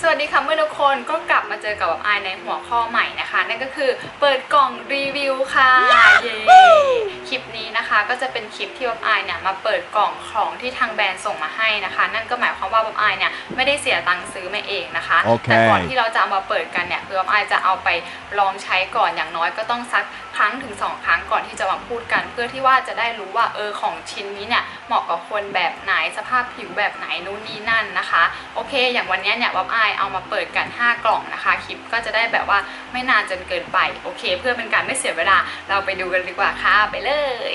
สวัสดีค่ะเมื่อทุกคนก็กลับมาเจอกับไอายในหัวข้อใหม่นะคะ นั่นก็คือเปิดกล่องรีวิวค่ะเย้คลิปนี้นะคะก็จะเป็นคลิปที่บ๊อบไอายเนี่ยมาเปิดกล่องของที่ทางแบรนด์ส่งมาให้นะคะ นั่นก็หมายความว่าบ๊อบไอายเนี่ยไม่ได้เสียตังค์ซื้อมาเองนะคะโอเคแต่ก่อนที่เราจะเอามาเปิดกันเนี่ยคือบ๊อบไอายจะเอาไปลองใช้ก่อนอย่างน้อยก็ต้องสัก ครั้งถึงสองครั้งก่อนที่จะมาพูดกัน เพื่อที่ว่าจะได้รู้ว่าเออของชิ้นนี้เนี่ยเหมาะกับคนแบบไหนสภาพผิวแบบไหนนู่นนี่นั่นนะคะ โอเค อย่างวันนี้เนี่ยบ๊อบอายเอามาเปิดกัน 5 กล่องนะคะคลิปก็จะได้แบบว่าไม่นานจนเกินไปโอเค เพื่อเป็นการไม่เสียเวลาเราไปดูกันดีกว่าค่ะไปเลย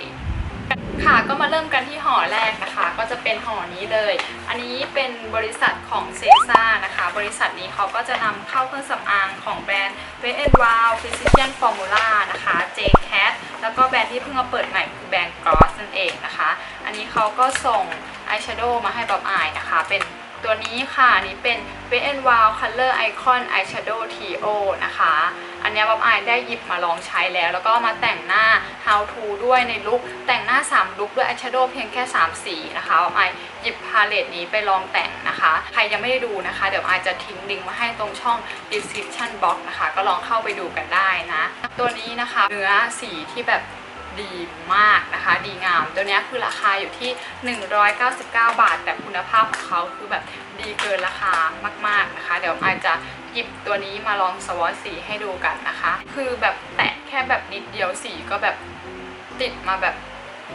ค่ะก็มาเริ่มกันที่ห่อแรกนะคะ เป็นห่อนี้เลย อันนี้เป็นบริษัทของเซซ่านะคะ บริษัทนี้เขาก็จะนำเข้าเครื่องสำอางของแบรนด์ w e n w o w Physician Formula นะคะ J-Cat แล้วก็แบรนด์ที่เพิ่งมาเปิดใหม่คือแบรนด์ Gloss นั่นเองนะคะ อันนี้เขาก็ส่งอายแชโดว์มาให้บ๊อบอายนะคะ เป็นตัวนี้ค่ะ อันนี้เป็น w e n w o w Color Icon Eyeshadow T.O. นะคะ อันนี้บ๊อบอายได้หยิบมาลองใช้แล้ว แล้วก็มาแต่งหน้า how to ด้วยในลุคแต่งหน้า 3 ลุคด้วยอายแชโดว์เพียงแค่ 3 สีนะคะบ๊อบอายหยิบพาเลตนี้ไปลองแต่งนะคะ ใครยังไม่ได้ดูนะคะ เดี๋ยวอายจะทิ้งลิงก์มาให้ตรงช่อง description box นะคะ ก็ลองเข้าไปดูกันได้นะ ตัวนี้นะคะเนื้อสีที่แบบดีมากนะคะ ดีงาม ตัวนี้คือราคาอยู่ที่ 199 บาท แต่คุณภาพของเขาคือแบบดีเกินราคามาก ๆนะคะ เดี๋ยวอาจจะ หยิบตัวนี้มาลองสวอตสีให้ดูกันนะคะ คือแบบแตะแค่แบบนิดเดียวสีก็แบบติดมาแบบ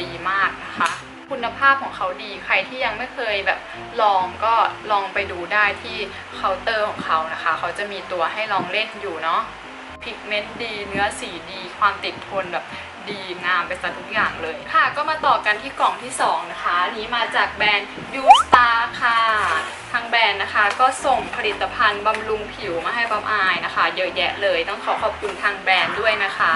ดีมากนะคะ คุณภาพของเขาดีใครที่ยังไม่เคยแบบลองก็ลองไปดูได้ที่เคาน์เตอร์ของเขานะคะ เขาจะมีตัวให้ลองเล่นอยู่เนาะพิกเมนต์ดี เนื้อสีดี ความติดทนแบบดีงามไปซะทุกอย่างเลย ค่ะก็มาต่อกันที่กล่องที่ 2 นะคะ นี้มาจากแบรนด์ u s t a r ค่ะางแบรนด์นะคะ ก็ส่งผลิตภัณฑ์บำรุงผิวมาให้บ๊อบอายนะคะ เยอะแยะเลยต้องขอขอบคุณทางแบรนด์ด้วยนะคะ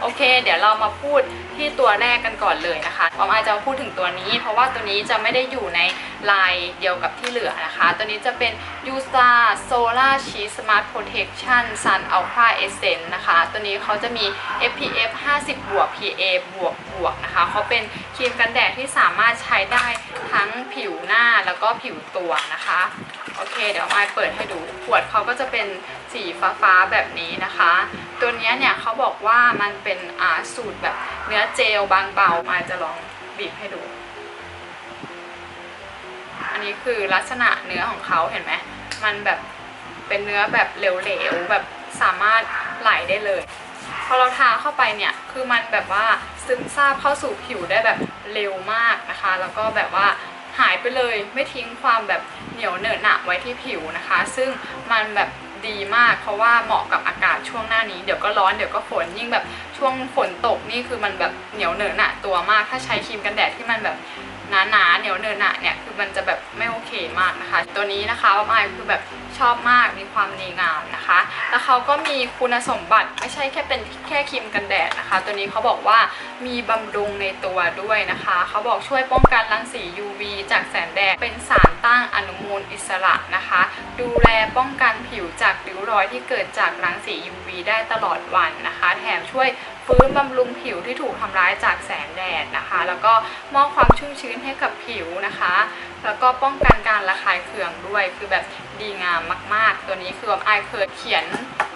โอเค เดี๋ยวเรามาพูดที่ตัวแรกกันก่อนเลยนะคะบ๊อบอายจะมาพูดถึงตัวนี้ เพราะว่าตัวนี้จะไม่ได้อยู่ในลายเดียวกับที่เหลือนะคะ ตัวนี้จะเป็น u s a Solar Sheet Smart Protection Sun Ultra Essence นะคะ ตัวนี้เขาจะมี SPF 50 บวก PA บวกบวกนะคะเขาเป็นครีมกันแดดที่สามารถใช้ได้ทั้งผิวหน้าแล้วก็ผิวตัวนะคะโอเค เดี๋ยวมาเปิดให้ดู ขวดเขาก็จะเป็นสีฟ้าๆแบบนี้นะคะ ตัวนี้เนี่ยเขาบอกว่ามันเป็นอาสูตรแบบเนื้อเจลบางเบามาจะลองบีบให้ดู อันนี้คือลักษณะเนื้อของเขาเห็นไหม มันแบบเป็นเนื้อแบบเหลวๆแบบสามารถไหลได้เลย พอเราทาเข้าไปเนี่ยคือมันแบบว่าซึมซาบเข้าสู่ผิวได้แบบเร็วมากนะคะ แล้วก็แบบว่าหายไปเลยไม่ทิ้งความแบบ เหนียวเหนอะหนะไว้ที่ผิวนะคะ ซึ่งมันแบบดีมาก เพราะว่าเหมาะกับอากาศช่วงหน้านี้เดี๋ยวก็ร้อนเดี๋ยวก็ฝนยิ่งแบบช่วงฝนตกนี่คือมันแบบเหนียวเหนอะหนะตัวมาก ถ้าใช้ครีมกันแดดที่มันแบบ หนาๆเหนียวเนินหนะเนี่ยคือมันจะแบบไม่โอเคมากนะคะ ตัวนี้นะคะว่าไอคือแบบชอบมากมีความดีงามนะคะ แล้วเขาก็มีคุณสมบัติไม่ใช่แค่เป็นแค่ครีมกันแดดนะคะ ตัวนี้เขาบอกว่ามีบำรุงในตัวด้วยนะคะเขาบอกช่วยป้องกันรังสี UV จากแสงแดดเป็นสารต้านอนุมูลอิสระนะคะ ดูแลป้องกันผิวจากริ้วรอยที่เกิดจากรังสี UV ได้ตลอดวันนะคะ แถมช่วย ฟื้นบำรุงผิวที่ถูกทำร้ายจากแสงแดดนะคะ แล้วก็มอบความชุ่มชื้นให้กับผิวนะคะ แล้วก็ป้องกันการระคายเคืองด้วย คือแบบดีงามมาก ๆ ตัวนี้คือไอเคยเขียน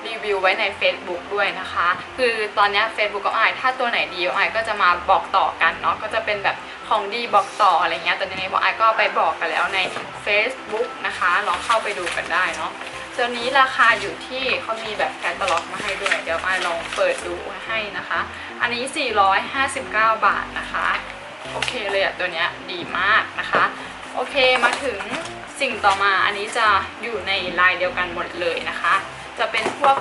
รีวิวไว้ใน Facebook ด้วยนะคะ คือตอนนี้ Facebook ของไอถ้าตัวไหนดีไอก็จะมาบอกต่อกันเนาะ ก็จะเป็นแบบของดีบอกต่ออะไรเงี้ย แต่ในนี้บอกไอก็ไปบอกกันแล้วใน Facebook นะคะ ลองเข้าไปดูกันได้เนาะตัวนี้ราคาอยู่ที่เขามีแบบแค ยเดี๋ยวไปลองเปิดดูให้นะคะ อันนี้ 459 บาทนะคะ โอเคเลยอะตัวเนี้ยดีมากนะคะ โอเคมาถึงสิ่งต่อมาอันนี้จะอยู่ในลายเดียวกันหมดเลยนะคะ จะเป็นพวก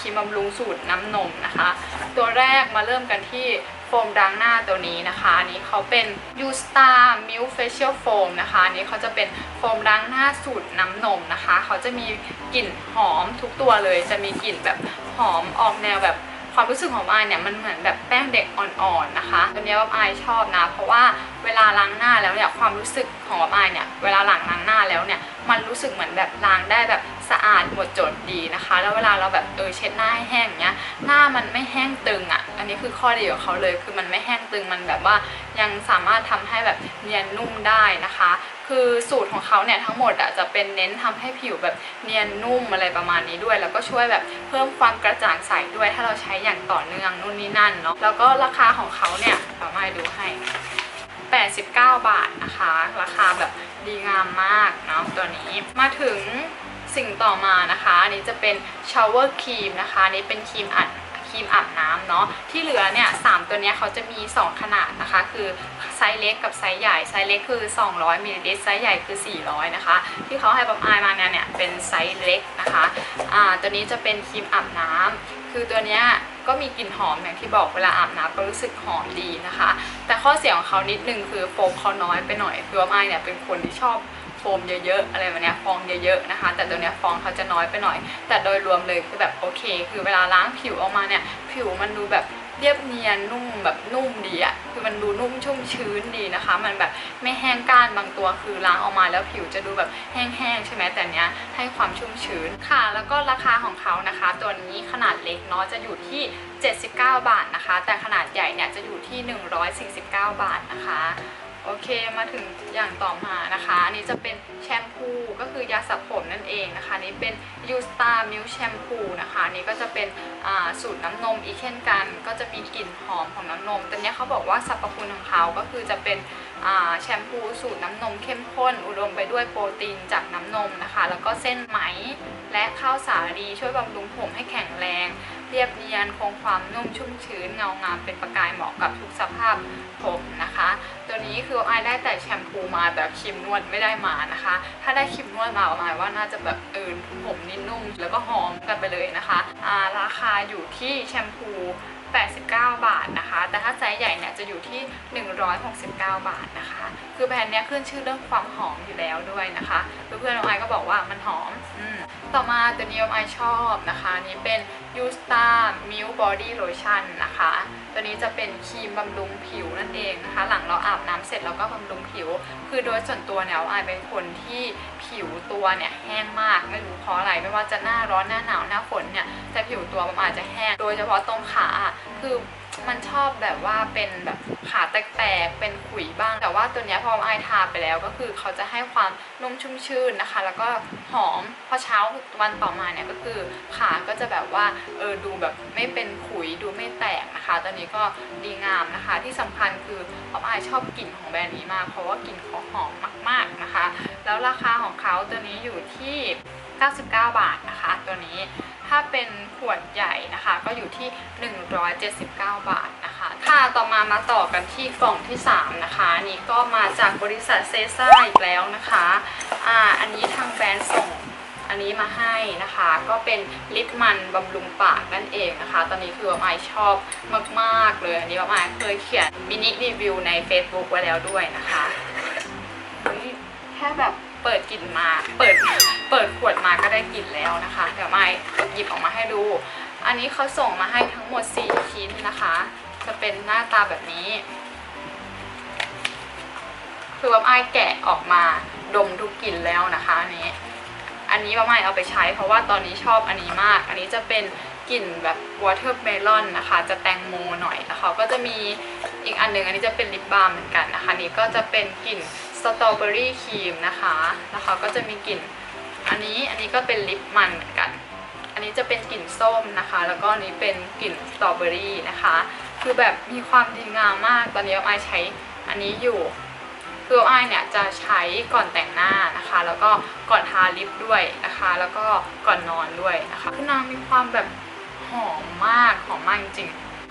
ครีมบำรุงสูตรน้ำนมนะคะ ตัวแรกมาเริ่มกันที่ โฟมล้างหน้าตัวนี้นะคะอันนี้เขาเป็น u s t a r Milk Facial Foam นะคะอันนี้เขาจะเป็นโฟมล้างหน้าสูตรน้ำนมนะคะ เขาจะมีกลิ่นหอมทุกตัวเลย จะมีกลิ่นแบบหอมออกแนวแบบ ความรู้สึกของอายเนี่ยมันเหมือนแบบแป้งเด็กอ่อนๆนะคะตัวนี้ว่าอายชอบนะ เพราะว่าเวลาล้างหน้าแล้วเนี่ยความรู้สึกของอายเนี่ยเวลาหลังล้างหน้าแล้วเนี่ยมันรู้สึกเหมือนแบบล้างได้แบบสะอาดหมดจดดีนะคะ แล้วเวลาเราแบบเออเช็ดหน้าให้แห้งเนี้ยหน้ามันไม่แห้งตึงอะ่ะ อันนี้คือข้อดีของเขาเลยคือมันไม่แห้งตึงมันแบบว่ายังสามารถทำให้แบบเนียนนุ่มได้นะคะ คือสูตรของเขาเนี่ยทั้งหมดอะจะเป็นเน้นทำให้ผิวแบบเนียนนุ่มอะไรประมาณนี้ด้วย แล้วก็ช่วยแบบเพิ่มความกระจ่างใสด้วย ถ้าเราใช้อย่างต่อเนื่องนู่นนี่นั่นเนาะแล้วก็ราคาของเขาเนี่ยสามารถดูให้ 89 บาทนะคะ ราคาแบบดีงามมากเนาะตัวนี้มาถึงสิ่งต่อมานะคะ อันนี้จะเป็นชาวเวอร์ครีมนะคะ อันนี้เป็นครีมอัด ครีมอาบน้ำเนาะที่เหลือเนี่ยสามตัวเนี้ยเขาจะมี 2 ขนาดนะคะ คือไซส์เล็กกับไซส์ใหญ่ไซส์เล็กคือ 200มิลลิลิตรไซส์ใหญ่คือ 400 นะคะ ที่เขาให้บอมอายมาเนี่ยเนี่ยเป็นไซส์เล็กนะคะอ่าตัวนี้จะเป็นครีมอาบน้ำคือตัวเนี้ยก็มีกลิ่นหอมอย่างที่บอกเวลาอาบน้ำก็รู้สึกหอมดีนะคะ แต่ข้อเสียของเขานิดนึงคือโฟมเขาน้อยไปหน่อยคือบอมอายเนี่ยเป็นคนที่ชอบ โฟมเยอะๆอะไรแบบนี้ฟองเยอะๆนะคะ แต่ตัวเนี้ยฟองเขาจะน้อยไปหน่อย แต่โดยรวมเลยคือแบบโอเค คือเวลาล้างผิวออกมาเนี่ยผิวมันดูแบบเรียบเนียนนุ่มแบบนุ่มดีอะคือมันดูนุ่มชุ่มชื้นดีนะคะ มันแบบไม่แห้งก้านบางตัวคือล้างออกมาแล้วผิวจะดูแบบแห้งๆใช่ไหมแต่เนี้ยให้ความชุ่มชื้นค่ะ แล้วก็ราคาของเขานะคะ ตัวนี้ขนาดเล็กเนาะจะอยู่ที่ 79 บาทนะคะ แต่ขนาดใหญ่เนี่ยจะอยู่ที่ 149 บาทนะคะ โอเคมาถึงอย่างต่อมานะคะ อันนี้จะเป็นแชมพูก็คือยาสระผมนั่นเองนะคะนี้เป็น u s t a r Milk Shampoo นะคะนี้ก็จะเป็นสูตรน้ำนมอีกเช่นกัน ก็จะมีกลิ่นหอมของน้ำนมแต่เนี้ยเขาบอกว่าสรรพคุณของเขาก็คือจะเป็นแชมพูสูตรน้ำนมเข้มข้น อุดมไปด้วยโปรตีนจากน้ำนมนะคะ แล้วก็เส้นไหมและข้าวสาลีช่วยบำรุงผมให้แข็งแรง เรียบเนียนคงความนุ่มชุ่มชื้นเงางามเป็นประกายเหมาะกับทุกสภาพผมนะคะ ตัวนี้คือไอได้แต่แชมพูมาแต่ครีมนวดไม่ได้มานะคะ ถ้าได้ครีมนวดมาไอายว่าน่าจะแบบเออผมนิ่มนุ่ม แล้วก็หอมกันไปเลยนะคะ ราคาอยู่ที่แชมพู 89 บาทนะคะ แต่ถ้าไซส์ใหญ่เนี่ยจะอยู่ที่ 169 บาทนะคะ คือแบรนด์เนี้ยขึ้นชื่อเรื่องความหอมอยู่แล้วด้วยนะคะ เพื่อนๆน้องไอก็บอกว่ามันหอมอมต่อมาตัวนี้น้องไอชอบนะคะนนี้เป็น u s t a r Milk Body Lotion นะคะ ตัวนี้จะเป็นครีมบำรุงผิวนั่นเองนะคะ หลังเราอาบน้ำเสร็จเราก็บำรุงผิว คือโดยส่วนตัวเนี่ยอายเป็นคนที่ผิวตัวเนี่ยแห้งมากไม่รู้เพราะอะไรไม่ว่าจะหน้าร้อนหน้าหนาวหน้าฝนเนี่ยแต่ผิวตัวมันอาจจะแห้ง โดยเฉพาะตรงขาคือ มันชอบแบบว่าเป็นแบบขาแตกๆ เป็นขุยบ้าง แต่ว่าตัวนี้พอไอทาไปแล้วก็คือเขาจะให้ความนุ่มชุ่มชื่นนะคะ แล้วก็หอม พอเช้าวันต่อมาเนี่ยก็คือขาก็จะแบบว่าเออดูแบบไม่เป็นขุยดูไม่แตกนะคะ ตัวนี้ก็ดีงามนะคะ ที่สำคัญคือออมอชอบกลิ่นของแบรนด์นี้มาก เพราะว่ากลิ่นเขาหอมมาก ๆนะคะ แล้วราคาของเขาตัวนี้อยู่ที่ 99 บาทนะคะ ตัวนี้ ถ้าเป็นขวดใหญ่นะคะ ก็อยู่ที่ 179 บาทนะคะ ค่ะ ต่อมามาต่อกันที่กล่องที่ 3 นะคะนนี้ก็มาจากบริษัทเซซ่าอีกแล้วนะคะ อ่า อันนี้ทางแบรนด์ส่งอันนี้มาให้นะคะ ก็เป็นลิปมันบำรุงปากนั่นเองนะคะ ตอนนี้คือว่าไอชอบมากๆเลย อันนี้ว่าไอเคยเขียนมินิรีวิวใน Facebook ไว้แล้วด้วยนะคะแค่แบบ เปิดกลิ่นมา เปิด เปิดขวดมาก็ได้กลิ่นแล้วนะคะ เดี๋ยวไม่หยิบออกมาให้ดู อันนี้เขาส่งมาให้ทั้งหมด 4 ชิ้นนะคะ จะเป็นหน้าตาแบบนี้ คือว่าไอ้แกะออกมาดมทุกกลิ่นแล้วนะคะอันนี้ อันนี้ว่าไม่เอาไปใช้ เพราะว่าตอนนี้ชอบอันนี้มาก อันนี้จะเป็นกลิ่นแบบ watermelon นะคะ จะแตงโมหน่อยแล้วเขาก็จะมีอีกอันหนึ่งอันนี้จะเป็นลิปบาล์มเหมือนกันนะคะนนี้ก็จะเป็นกลิ่น สตรอเบอรี่ครีมนะคะแล้วเขาก็จะมีกลิ่น อันนี้อันนี้ก็เป็นลิปมันเหมือนกัน อันนี้จะเป็นกลิ่นส้มนะคะ แล้วก็นนี้เป็นกลิ่นสตรอเบอรี่นะคะ คือแบบมีความดีงามมาก ตอนนี้ไอายใช้อันนี้อยู่คือไอายเนี่ยจะใช้ก่อนแต่งหน้านะคะ แล้วก็ก่อนทาลิปด้วยนะคะ แล้วก็ก่อนนอนด้วยนะคะคือนางมีความแบบหอมมากหอมมากจริง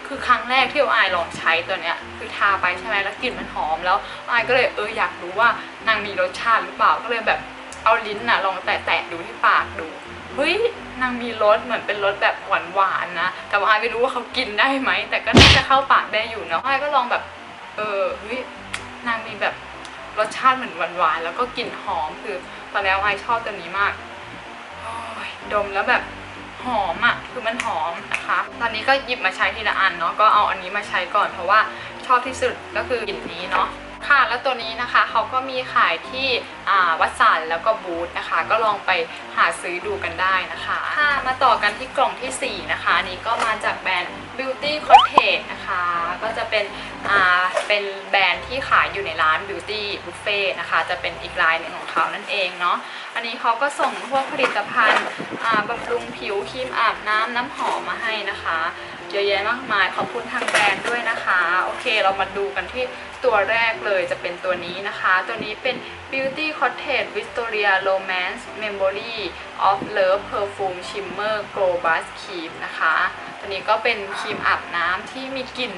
คือครั้งแรกที่อายลองใช้ตัวเนี้ยคือทาไปใช่ไหมแล้วกลิ่นมันหอมแล้วอายก็เลยเอออยากรู้ว่านางมีรสชาติหรือเปล่าก็เลยแบบเอาลิ้นน่ะลองแตะๆดูที่ปากดูเฮ้ยนางมีรสเหมือนเป็นรสแบบหวานๆนะ แต่ว่าอายไม่รู้ว่าเขากินได้ไหม แต่ก็น่าจะเข้าปากได้อยู่เนาะอายก็ลองแบบ เออเฮ้ยนางมีแบบรสชาติเหมือนหวานๆแล้วก็กลิ่นหอมคือตอนแล้วอายชอบตัวนี้มากโอ้ยดมแล้วแบบ หอมอะ่ะคือมันหอมนะคะ ตอนนี้ก็หยิบมาใช้ทีละอันเนาะก็เอาอันนี้มาใช้ก่อนเพราะว่าชอบที่สุดก็คือกลิ่นนี้เนาะ ค่ะ แล้วตัวนี้นะคะเขาก็มีขายที่อ่าวัดสันแล้วก็บูธนะคะ ก็ลองไปหาซื้อดูกันได้นะคะค่ะมาต่อกันที่กล่องทีสี่4 นะคะอันนี้ก็มาจากแบรนด์ Beauty Cottage นะคะ ก็จะเป็นอ่าเป็นแบรนด์ที่ขายอยู่ในร้าน Beauty Buffet นะคะ จะเป็นอีกลายหนึ่งของเขานั่นเองเนาะอันนี้เขาก็ส่งพวกผลิตภัณฑ์อ่าบำรุงผิวครีมอาบน้ำน้ำหอมมาให้นะคะ เยอะแยะมากมาย ขอบคุณทางแบรนด์ด้วยนะคะ โอเค เรามาดูกันที่ตัวแรกเลยจะเป็นตัวนี้นะคะ ตัวนี้เป็น Beauty Cottage Victoria Romance Memory of Love Perfume Shimmer Glow Buzz Cream นะคะ ตัวนี้ก็เป็นครีมอาบน้ำที่มีกลิ่น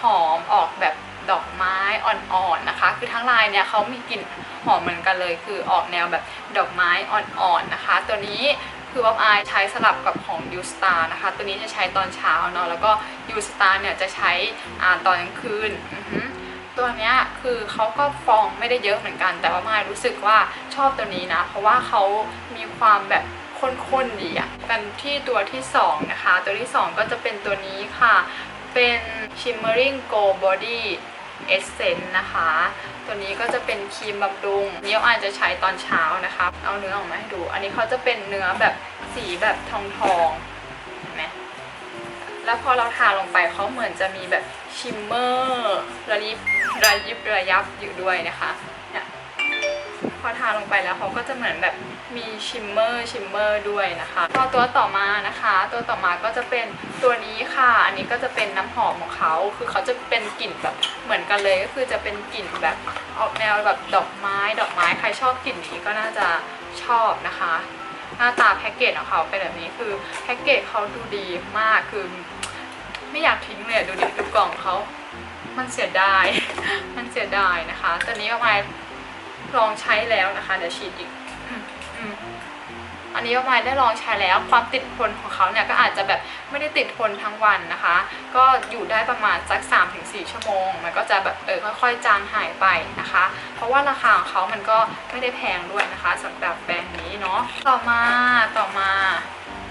หอมออกแบบดอกไม้อ่อนๆนะคะ คือทั้งลายเนี่ยเขามีกลิ่นหอมเหมือนกันเลย คือออกแนวแบบดอกไม้อ่อนๆนะคะ ตัวนี้ คือว่าอายใช้สลับกับของ u s t a r นะคะ ตัวนี้จะใช้ตอนเช้าเนาะแล้วก็ u s t a r เนี่ยจะใช้อ่าตอนกลางคืนตัวเนี้ยคือเขาก็ฟองไม่ได้เยอะเหมือนกัน แต่ว่ามารู้สึกว่าชอบตัวนี้นะ เพราะว่าเขามีความแบบข้นๆดีอะกันที่ตัวที่สองนะคะ ตัวที่สองก็จะเป็นตัวนี้ค่ะ เป็น shimmering gold body เอสเซนต์นะคะ ตัวนี้ก็จะเป็นครีมบำรุงนี่อาจจะใช้ตอนเช้านะคะ เอาเนื้อออกมาให้ดู อันนี้เขาจะเป็นเนื้อแบบสีแบบทองทองเห็นไหมแล้วพอเราทาลงไปเขาเหมือนจะมีแบบชิมเมอร์ระยิบระยิบระยับอยู่ด้วยนะคะ อทาลงไปแล้วเขาก็จะเหมือนแบบมีชิมเมอร์ชิมเมอร์ด้วยนะคะพอตัวต่อมานะคะ ตัวต่อมาก็จะเป็นตัวนี้ค่ะ อันนี้ก็จะเป็นน้ำหอมของเขาคือเขาจะเป็นกลิ่นแบบเหมือนกันเลยก็คือจะเป็นกลิ่นแบบออกแนวแบบดอกไม้ ดอกไม้ใครชอบกลิ่นนี้ก็น่าจะชอบนะคะ หน้าตาแพ็กเกจของเขาเป็นแบบนี้คือแพ็กเกจเขาดูดีมากคือไม่อยากทิ้งเลยดูดิดูกล่องเขามันเสียดาย มันเสียดายนะคะ ตอนนี้ประมาณ ลองใช้แล้วนะคะเดี๋ยวฉีดอีกอันนี้ประมาณได้ลองใช้แล้วความติดทนของเขาเนี่ยก็อาจจะแบบไม่ได้ติดทนทั้งวันนะคะ ก็อยู่ได้ประมาณสัก 3-4 ชั่วโมง มันก็จะแบบเออค่อยๆ จางหายไปนะคะ เพราะว่าราคาของเขามันก็ไม่ได้แพงด้วยนะคะสำหรับแบรนด์นี้เนาะต่อมาต่อมา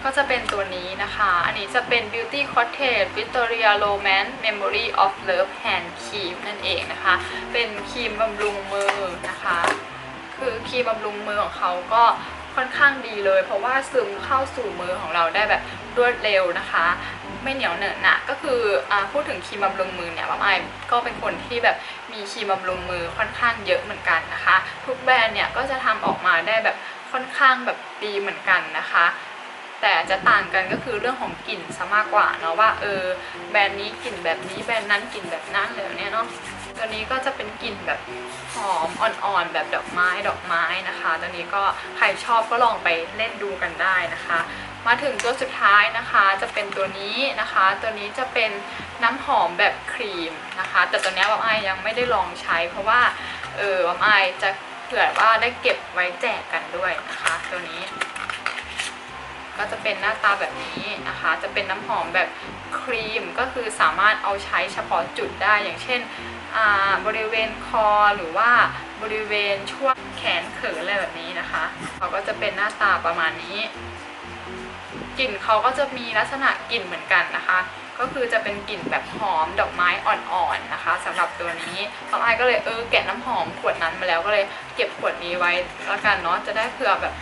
ก็จะเป็นตัวนี้นะคะ อันนี้จะเป็น Beauty Cottage Victoria Romance Memory of Love Hand Cream นั่นเองนะคะ เป็นครีมบำรุงมือนะคะ คือครีมบำรุงมือของเขาก็ค่อนข้างดีเลย เพราะว่าซึมเข้าสู่มือของเราได้แบบรวดเร็วนะคะ ไม่เหนียวเหนอะหนะก็คืออพูดถึงครีมบำรุงมือเนี่ยป้าไอายก็เป็นคนที่แบบมีครีมบำรุงมือค่อนข้างเยอะเหมือนกันนะคะ ทุกแบรนด์เนี่ยก็จะทำออกมาได้แบบค่อนข้างแบบดีเหมือนกันนะคะแต่จะต่างกันก็คือเรื่องของกลิ่นซะมากกว่าเนาะว่าเออแบรนด์นี้กลิ่นแบบนี้แบรนด์นั้นกลิ่นแบบนั้นเลยเนี่ยเนาะ ตัวนี้ก็จะเป็นกลิ่นแบบหอมอ่อนๆแบบดอกไม้ดอกไม้นะคะ ตัวนี้ก็ใครชอบก็ลองไปเล่นดูกันได้นะคะ มาถึงตัวสุดท้ายนะคะจะเป็นตัวนี้นะคะ ตัวนี้จะเป็นน้ำหอมแบบครีมนะคะ แต่ตัวเนี้ยวัมไอายังไม่ได้ลองใช้ เพราะว่าเออวัมไอายจะเผื่อว่าได้เก็บไว้แจกกันด้วยนะคะ ตัวนี้ก็จะเป็นหน้าตาแบบนี้นะคะ จะเป็นน้ำหอมแบบ ครีมก็คือสามารถเอาใช้เฉพาะจุดได้อย่างเช่นบริเวณคอหรือว่าบริเวณช่วงแขนเขินอะไรแบบนี้นะคะเขาก็จะเป็นหน้าตาประมาณนี้กลิ่นเขาก็จะมีลักษณะกลิ่นเหมือนกันนะคะ ก็คือจะเป็นกลิ่นแบบหอมดอกไม้อ่อนๆนะคะสำหรับตัวนี้น้องไอายก็เลยเออแกะน้ำหอมขวดนั้นมาแล้วก็เลยเก็บขวดนี้ไว้แล้วกันเนาะจะได้เผื่อแบบ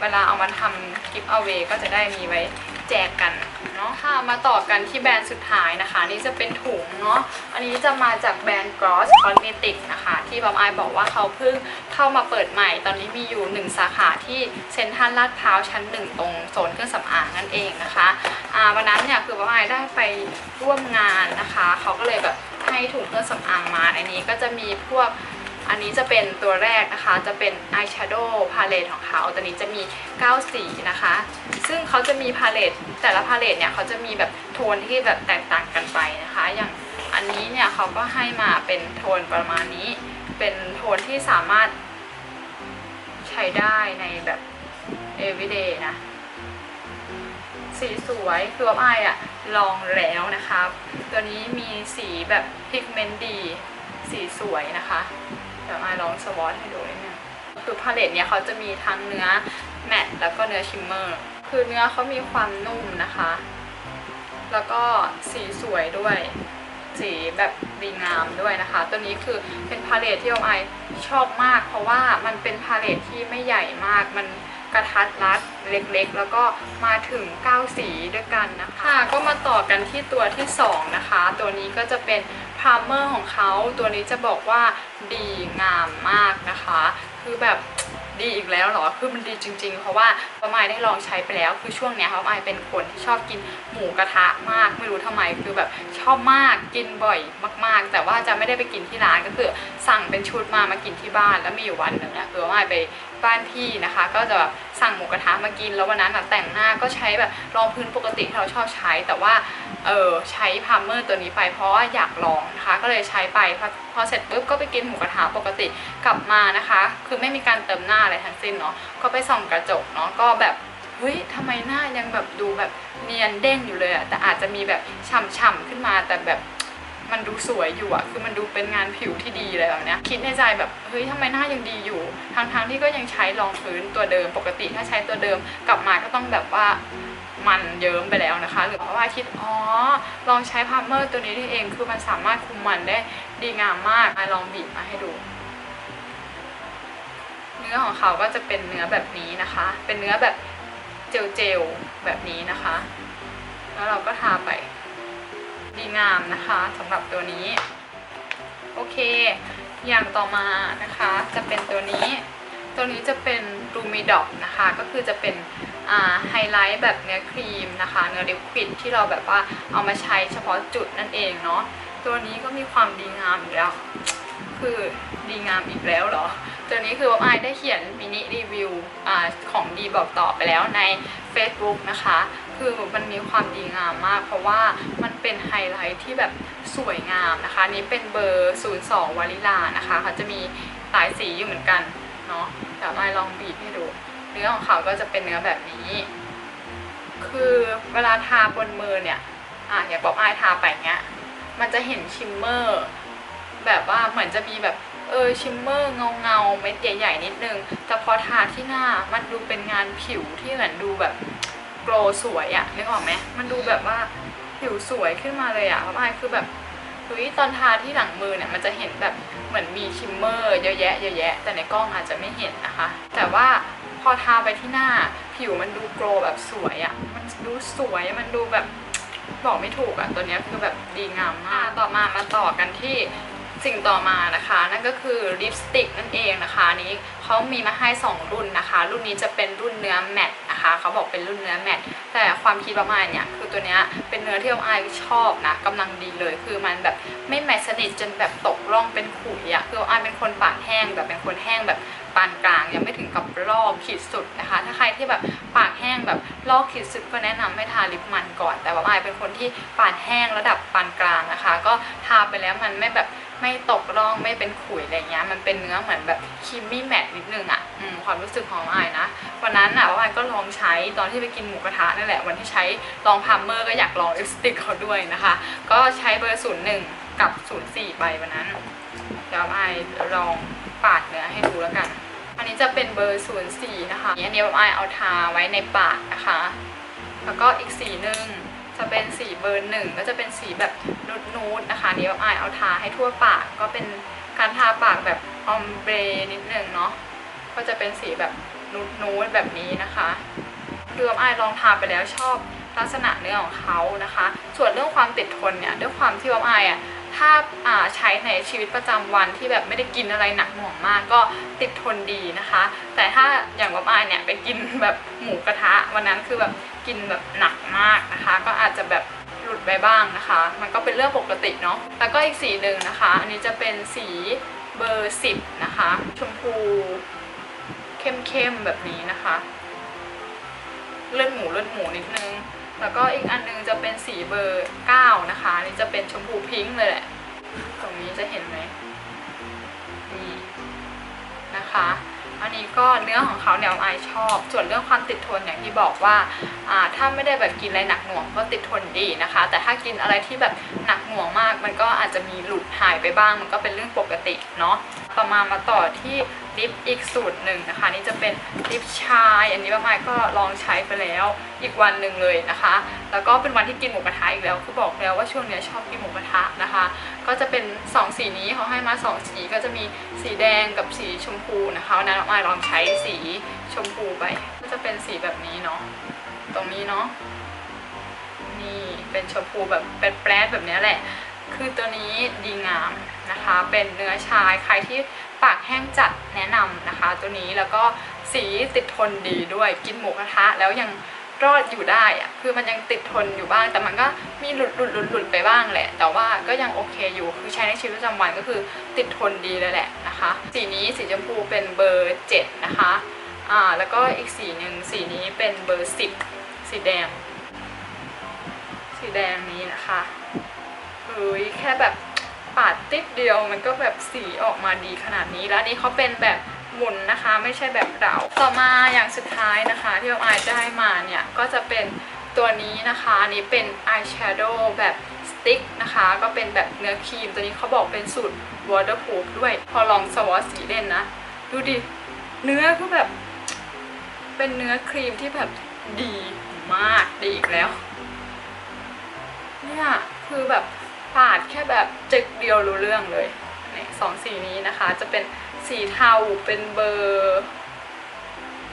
เวลาเอามาทำกิฟต์เอาเวก็จะได้มีไว้แจกกันเนาะค่ะมาต่อกันที่แบรนด์สุดท้ายนะคะ นี่จะเป็นถุงเนาะอันนี้จะมาจากแบรนด์ Gloss Cosmetics นะคะ ที่บอมไอายบอกว่าเขาเพิ่งเข้ามาเปิดใหม่ ตอนนี้มีอยู่ 1 สาขาที่เซ็นทรัลลาดพร้าวชั้น 1 ตรงโซนเครื่องสำอางนั่นเองนะคะอ่าวันนั้นเนี่ยคือบอมไอายได้ไปร่วมงานนะคะ เขาก็เลยแบบให้ถุงเครื่องสำอางมาในนี้ก็จะมีพวก อันนี้จะเป็นตัวแรกนะคะ จะเป็น eyeshadow palette ของเขาตัวนี้จะมี 9 สีนะคะ ซึ่งเขาจะมีพาเลตแต่ละพาเลตเนี่ยเขาจะมีแบบโทนที่แบบแตกต่างกันไปนะคะ อย่างอันนี้เนี่ยเขาก็ให้มาเป็นโทนประมาณนี้ เป็นโทนที่สามารถใช้ได้ในแบบ everyday นะ สีสวยคือว่าไออะลองแล้วนะคะ ตัวนี้มีสีแบบพิกเมนต์ดี สีสวยนะคะ เดี๋ยวไอายลองสวอตให้ดูนิดนึงคือพาเลตเนี่ยเขาจะมีทั้งเนื้อแมตแล้วก็เนื้อชิมเมอร์ คือเนื้อเขามีความนุ่มนะคะ แล้วก็สีสวยด้วย สีแบบดีงามด้วยนะคะ ตัวนี้คือเป็นพาเลทที่ออมไอชอบมาก เพราะว่ามันเป็นพาเลทที่ไม่ใหญ่มาก มันกระทัดรัดเล็กๆ แล้วก็มาถึง 9 สีด้วยกันนะคะค่ะก็มาต่อกันที่ตัวที่ 2 นะคะ ตัวนี้ก็จะเป็น พรามเมอร์ของเขาตัวนี้จะบอกว่าดีงามมากนะคะ คือแบบดีอีกแล้วเหรอ คือมันดีจริง ๆ เพราะว่าป้าไม้ได้ลองใช้ไปแล้ว คือช่วงเนี้ยป้าไม้เป็นคนที่ชอบกินหมูกระทะมาก ไม่รู้ทำไม คือแบบชอบมาก กินบ่อยมาก ๆ แต่ว่าจะไม่ได้ไปกินที่ร้านก็คือสั่งเป็นชุดมามากินที่บ้าน แล้วมีอยู่วันหนึ่งนี่ยคือป้าไม้ไปบ้านพี่นะคะ ก็จะแบบสั่งหมูกระทะมากิน แล้ววันนั้นอะแต่งหน้าก็ใช้แบบรองพื้นปกติที่เราชอบใช้ แต่ว่า เออใช้พาร์เมอร์ตัวนี้ไปเพราะว่าอยากลองนะคะ ก็เลยใช้ไปพอพอเสร็จปุ๊บก็ไปกินหมูกระทะปกติกลับมานะคะ คือไม่มีการเติมหน้าอะไรทั้งสิ้นเนาะก็ไปส่องกระจกเนาะก็แบบเฮ้ยทำไมหน้ายังแบบดูแบบเนียนเด้งอยู่เลยอะแต่อาจจะมีแบบฉ่ำๆขึ้นมาแต่แบบมันดูสวยอยู่อะคือมันดูเป็นงานผิวที่ดีอะไรแบบเนี้ยคิดในใจแบบเฮ้ยทำไมหน้ายังดีอยู่ทั้งๆที่ก็ยังใช้รองพื้นตัวเดิมปกติถ้าใช้ตัวเดิมกลับมาก็ต้องแบบว่า มันเยิ้มไปแล้วนะคะ หรือว่าคิดอ๋อลองใช้พาร์เมอร์ตัวนี้ที่เองคือมันสามารถคุมมันได้ดีงามมากมาลองบีบมาให้ดู เนื้อของเขาก็จะเป็นเนื้อแบบนี้นะคะ เป็นเนื้อแบบเจลๆแบบนี้นะคะ แล้วเราก็ทาไปดีงามนะคะสำหรับตัวนี้ โอเค อย่างต่อมานะคะ จะเป็นตัวนี้ ตัวนี้จะเป็นรูมิดอกนะคะ ก็คือจะเป็นไฮไลท์แบบเนื้อครีมนะคะ เนื้อลิควิดที่เราแบบว่าเอามาใช้เฉพาะจุดนั่นเองเนาะตัวนี้ก็มีความดีงามอยู่แล้ว คือดีงามอีกแล้วเหรอ ตัวนี้คือว่าไอได้เขียนมินิรีวิวอของดีบอกต่อไปแล้วใน Facebook นะคะ คือมันมีความดีงามมาก เพราะว่ามันเป็นไฮไลท์ที่แบบสวยงามนะคะนนี้เป็นเบอร์ 02วาลิลานะคะเขาจะมีหลายสีอยู่เหมือนกันเนาะ เดี๋ยวไอาลองบีบให้ดู เนื้อของเขาก็จะเป็นเนื้อแบบนี้ คือเวลาทาบนมือเนี่ยอะอย่างป๊อปอายทาไปเงี้ย มันจะเห็นชิมเมอร์ แบบว่าเหมือนจะมีแบบเออชิมเมอร์เงาเงาเม็ดใหญ่ๆนิดนึง แต่พอทาที่หน้ามันดูเป็นงานผิวที่เหมือนดูแบบโกลสวยอะนึกออกไหมมันดูแบบว่าผิวสวยขึ้นมาเลยอะป๊อปอายคือแบบ เฮ้ยตอนทาที่หลังมือเนี่ยมันจะเห็นแบบเหมือนมีชิมเมอร์เยอะแยะเยอะแยะ แต่ในกล้องอาจจะไม่เห็นนะคะ แต่ว่าพอทาไปที่หน้าผิวมันดูโกลแบบสวยอะมันดูสวยมันดูแบบบอกไม่ถูกอะตัวเนี้ยคือแบบดีงามมาก ต่อมามาต่อกันที่ สิ่งต่อมานะคะ นั่นก็คือลิปสติกนั่นเองนะคะนี้เขามีมาให้ 2 รุ่นนะคะ รุ่นนี้จะเป็นรุ่นเนื้อแมตต์นะคะเขาบอกเป็นรุ่นเนื้อแมตต์แต่ความคิดประมาณเนี่ยคือตัวเนี้ยเป็นเนื้อที่ออายชอบนะกำลังดีเลย คือมันแบบไม่แมตต์สนิทจนแบบตกร่องเป็นขุยอะคืออายเป็นคนปากแห้งแบบเป็นคนแห้งแบบปานกลางยังไม่ถึงกับลอกขีดสุดนะคะ ถ้าใครที่แบบปากแห้งแบบลอกขีดสุดก็แนะนำให้ทาลิปมันก่อน แต่ว่าอายเป็นคนที่ปากแห้งระดับปานกลางนะคะ ก็ทาไปแล้วมันไม่แบบ ไม่ตกร่องไม่เป็นขุยอะไรเงี้ย มันเป็นเนื้อเหมือนแบบครีมมี่แมตต์นิดนึงอะอืมความรู้สึกของอายนะวันนั้นอะอายก็ลองใช้ตอนที่ไปกินหมูกระทะนั่นแหละวันที่ใช้ลองพามเมอร์ก็อยากลองลิปสติกเขาด้วยนะคะ ก็ใช้เบอร์ศูนย์หนึ่งกับศูนย์สี่ใบวันนั้นเดี๋ยวอายลองปาดเนื้อให้ดูแล้วกัน อันนี้จะเป็นเบอร์04นย์สี่นะคะอันนี้อายเอาทาไว้ในปากนะคะ แล้วก็อีกสีหนึ่ง จะเป็นสีเบอร์หนึ่งก็จะเป็นสีแบบนูดนูดๆนะคะอันนี้อายเอาทาให้ทั่วปาก ก็เป็นการทาปากแบบออมเบรนิดนึงเนาะก็จะเป็นสีแบบนูดนูดๆแบบนี้นะคะคืออายลองทาไปแล้วชอบลักษณะเนื้อของเขานะคะ ส่วนเรื่องความติดทนเนี่ยด้วยความที่ว่าอายอะถ้าอ่าใช้ในชีวิตประจำวันที่แบบไม่ได้กินอะไรหนักหน่วงมากก็ติดทนดีนะคะ แต่ถ้าอย่างว่าอายเนี่ยไปกินแบบหมูกระทะวันนั้นคือแบบ กินแบบหนักมากนะคะ ก็อาจจะแบบหลุดไปบ้างนะคะ มันก็เป็นเรื่องปกติเนาะแล้วก็อีกสีหนึ่งนะคะ อันนี้จะเป็นสีเบอร์10นะคะ ชมพูเข้มๆแบบนี้นะคะเลือดหมูเลือดหมูนิดนึง แล้วก็อีกอันนึงจะเป็นสีเบอร์9นะคะอันนี่จะเป็นชมพูพิงค์เลยแหละ ตรงนี้จะเห็นไหมนี่นะคะ อันนี้ก็เนื้อของเขาเนี่ยไอชอบ ส่วนเรื่องความติดทนอย่างที่บอกว่าอ่าถ้าไม่ได้แบบกินอะไรหนักหน่วงก็ติดทนดีนะคะ แต่ถ้ากินอะไรที่แบบหนักหน่วงมาก มันก็อาจจะมีหลุดหายไปบ้าง มันก็เป็นเรื่องปกติเนาะต่อมามาต่อที่ ลิปอีกสูตรหนึ่งนะคะนี่จะเป็นลิปชายอันนี้ป้าไม้ก็ลองใช้ไปแล้วอีกวันหนึ่งเลยนะคะ แล้วก็เป็นวันที่กินหมูกระทะอีกแล้วคือบอกแล้วว่าช่วงนี้ชอบกินหมูกระทะนะคะ ก็จะเป็น 2 สีนี้เขาให้มา 2 สีก็จะมีสีแดงกับสีชมพูนะคะนั้นป้าไม้ลองใช้สีชมพูไป ก็จะเป็นสีแบบนี้เนาะตรงนี้เนาะนี่เป็นชมพูแบบแปรดแบบนี้แหละ คือตัวนี้ดีงามนะคะ เป็นเนื้อชายใครที่ ปากแห้งจัดแนะนำนะคะ ตัวนี้แล้วก็สีติดทนดีด้วยกินหมูกระทะแล้วยังรอดอยู่ได้อะคือมันยังติดทนอยู่บ้าง แต่มันก็มีหลุดหลุดหลุดหลุดไปบ้างแหละ แต่ว่าก็ยังโอเคอยู่ คือใช้ในชีวิตประจำวันก็คือติดทนดีเลยแหละนะคะ สีนี้สีชมพูเป็นเบอร์7นะคะ อ่า แล้วก็อีกสีหนึ่งสีนี้เป็นเบอร์10สีแดง สีแดงนี้นะคะเฮ้ยแค่แบบ ปาดติ๊ดเดียวมันก็แบบสีออกมาดีขนาดนี้แล้วนี่เขาเป็นแบบหมุนนะคะไม่ใช่แบบเราต่อมาอย่างสุดท้ายนะคะ ที่เราอายได้มาเนี่ยก็จะเป็นตัวนี้นะคะอันนี้เป็นอายแชโดว์แบบสติ๊กนะคะ ก็เป็นแบบเนื้อครีม ตัวนี้เขาบอกเป็นสูตร waterproof ด้วย พอลองสวอตสีเล่นนะ ดูดิ เนื้อคือแบบ เป็นเนื้อครีมที่แบบดีมากดีอีกแล้ว เนี่ย คือแบบ ลาดแค่แบบจึกเดียวรู้เรื่องเลยเนี่ยสองสีนี้นะคะ จะเป็นสีเทาเป็นเบอร์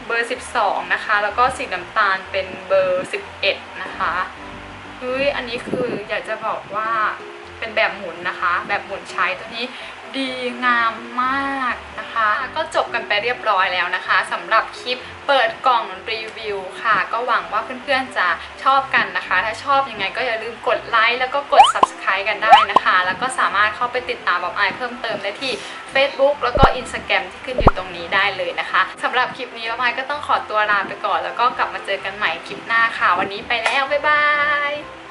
เบอร์ 12 นะคะ แล้วก็สีน้ำตาลเป็นเบอร์ 11 นะคะเฮ้ยอันนี้คืออยากจะบอกว่าเป็นแบบหมุนนะคะ แบบหมุนใช้ตัวนี้ ดีงามมากนะคะ ก็จบกันไปเรียบร้อยแล้วนะคะสำหรับคลิปเปิดกล่องรีวิวค่ะ ก็หวังว่าเพื่อนๆจะชอบกันนะคะ ถ้าชอบยังไงก็อย่าลืมกดไลค์แล้วก็กด subscribe กันได้นะคะ แล้วก็สามารถเข้าไปติดตามแบบอายเพิ่มเติมได้ที่ Facebook แล้วก็ Instagram ที่ขึ้นอยู่ตรงนี้ได้เลยนะคะสำหรับคลิปนี้แบบไอายก็ต้องขอตัวลาไปก่อน แล้วก็กลับมาเจอกันใหม่คลิปหน้าค่ะ วันนี้ไปแล้วบ๊ายบาย